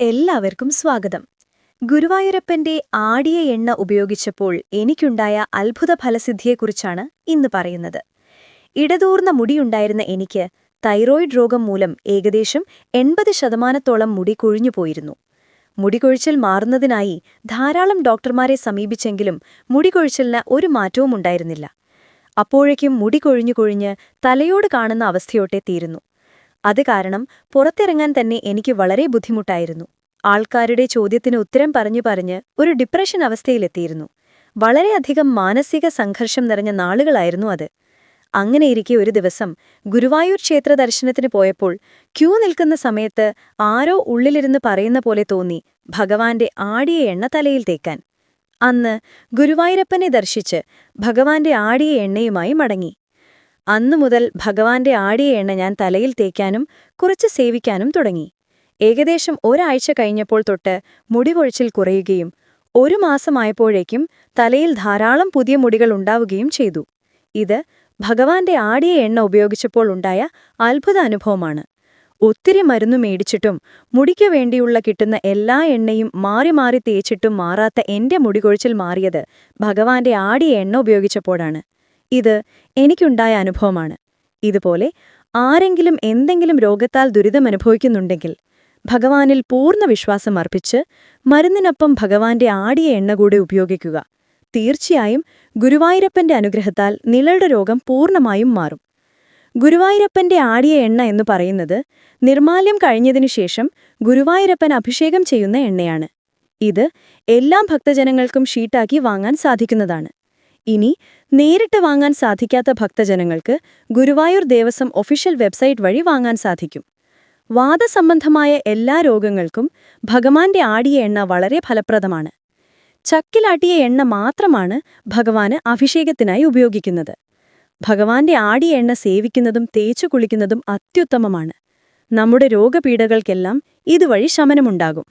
എല്ലാവർക്കും സ്വാഗതം. ഗുരുവായൂരപ്പന്റെ ആടിയ എണ്ണ ഉപയോഗിച്ചപ്പോൾ എനിക്കുണ്ടായ അത്ഭുത ഫലസിദ്ധിയെക്കുറിച്ചാണ് ഇന്ന് പറയുന്നത്. ഇടതൂർന്ന മുടിയുണ്ടായിരുന്ന എനിക്ക് തൈറോയിഡ് രോഗം മൂലം ഏകദേശം എൺപത് ശതമാനത്തോളം മുടി കൊഴിഞ്ഞുപോയിരുന്നു മുടികൊഴിച്ചിൽ മാറുന്നതിനായി ധാരാളം ഡോക്ടർമാരെ സമീപിച്ചെങ്കിലും മുടികൊഴിച്ചിലിന് ഒരു മാറ്റവും ഉണ്ടായിരുന്നില്ല അപ്പോഴേക്കും മുടി കൊഴിഞ്ഞു കൊഴിഞ്ഞ് തലയോട് കാണുന്ന അവസ്ഥയോട്ടെ തീരുന്നു. അത് കാരണം പുറത്തിറങ്ങാൻ തന്നെ എനിക്ക് വളരെ ബുദ്ധിമുട്ടായിരുന്നു. ആൾക്കാരുടെ ചോദ്യത്തിന് ഉത്തരം പറഞ്ഞു പറഞ്ഞ് ഒരു ഡിപ്രഷൻ അവസ്ഥയിലെത്തിയിരുന്നു. വളരെയധികം മാനസിക സംഘർഷം നിറഞ്ഞ നാളുകളായിരുന്നു അത്. അങ്ങനെയിരിക്കെ ഒരു ദിവസം ഗുരുവായൂർ ക്ഷേത്ര ദർശനത്തിന് പോയപ്പോൾ ക്യൂ നിൽക്കുന്ന സമയത്ത് ആരോ ഉള്ളിലിരുന്ന് പറയുന്ന പോലെ തോന്നി ഭഗവാന്റെ ആടിയ എണ്ണ തലയിൽ തേക്കാൻ. അന്ന് ഗുരുവായൂരപ്പനെ ദർശിച്ച് ഭഗവാന്റെ ആടിയ എണ്ണയുമായി മടങ്ങി. അന്നു മുതൽ ഭഗവാന്റെ ആടിയ എണ്ണ ഞാൻ തലയിൽ തേക്കാനും കുറച്ച് സേവിക്കാനും തുടങ്ങി. ഏകദേശം ഒരാഴ്ച കഴിഞ്ഞപ്പോൾ തൊട്ട് മുടി മുടികൊഴിച്ചിൽ കുറയുകയും ഒരു മാസമായപ്പോഴേക്കും തലയിൽ ധാരാളം പുതിയ മുടികൾ ഉണ്ടാവുകയും ചെയ്തു. ഇത് ഭഗവാന്റെ ആടിയ എണ്ണ ഉപയോഗിച്ചപ്പോൾ ഉണ്ടായ അത്ഭുത അനുഭവമാണ്. ഒത്തിരി മരുന്ന് മേടിച്ചിട്ടും മുടിക്കു വേണ്ടിയുള്ള കിട്ടുന്ന എല്ലാ എണ്ണയും മാറി മാറി തേച്ചിട്ടും മാറാത്ത എന്റെ മുടികൊഴിച്ചിൽ മാറിയത് ഭഗവാന്റെ ആടിയ എണ്ണ ഉപയോഗിച്ചപ്പോഴാണ്. ഇത് എനിക്കുണ്ടായ അനുഭവമാണ്. ഇതുപോലെ ആരെങ്കിലും എന്തെങ്കിലും രോഗത്താൽ ദുരിതമനുഭവിക്കുന്നുണ്ടെങ്കിൽ ഭഗവാനിൽ പൂർണ വിശ്വാസം അർപ്പിച്ച് മരുന്നിനൊപ്പം ഭഗവാന്റെ ആടിയ എണ്ണ കൂടെ ഉപയോഗിക്കുക. തീർച്ചയായും ഗുരുവായൂരപ്പന്റെ അനുഗ്രഹത്താൽ നിലളുടെ രോഗം പൂർണമായും മാറും. ഗുരുവായൂരപ്പന്റെ ആടിയ എണ്ണ എന്നു പറയുന്നത് നിർമാല്യം കഴിഞ്ഞതിനു ശേഷം ഗുരുവായൂരപ്പൻ അഭിഷേകം ചെയ്യുന്ന എണ്ണയാണ്. ഇത് എല്ലാ ഭക്തജനങ്ങൾക്കും ഷീട്ടാക്കി വാങ്ങാൻ സാധിക്കുന്നതാണ്. ഇനി നേരിട്ട് വാങ്ങാൻ സാധിക്കാത്ത ഭക്തജനങ്ങൾക്ക് ഗുരുവായൂർ ദേവസ്വം ഒഫീഷ്യൽ വെബ്സൈറ്റ് വഴി വാങ്ങാൻ സാധിക്കും. വാദസംബന്ധമായ എല്ലാ രോഗങ്ങൾക്കും ഭഗവാന്റെ ആടിയ എണ്ണ വളരെ ഫലപ്രദമാണ്. ചക്കിലാട്ടിയ എണ്ണ മാത്രമാണ് ഭഗവാന് അഭിഷേകത്തിനായി ഉപയോഗിക്കുന്നത്. ഭഗവാന്റെ ആടിയ എണ്ണ സേവിക്കുന്നതും തേച്ചു കുളിക്കുന്നതും അത്യുത്തമമാണ്. നമ്മുടെ രോഗപീഠകൾക്കെല്ലാം ഇതുവഴി ശമനമുണ്ടാകും.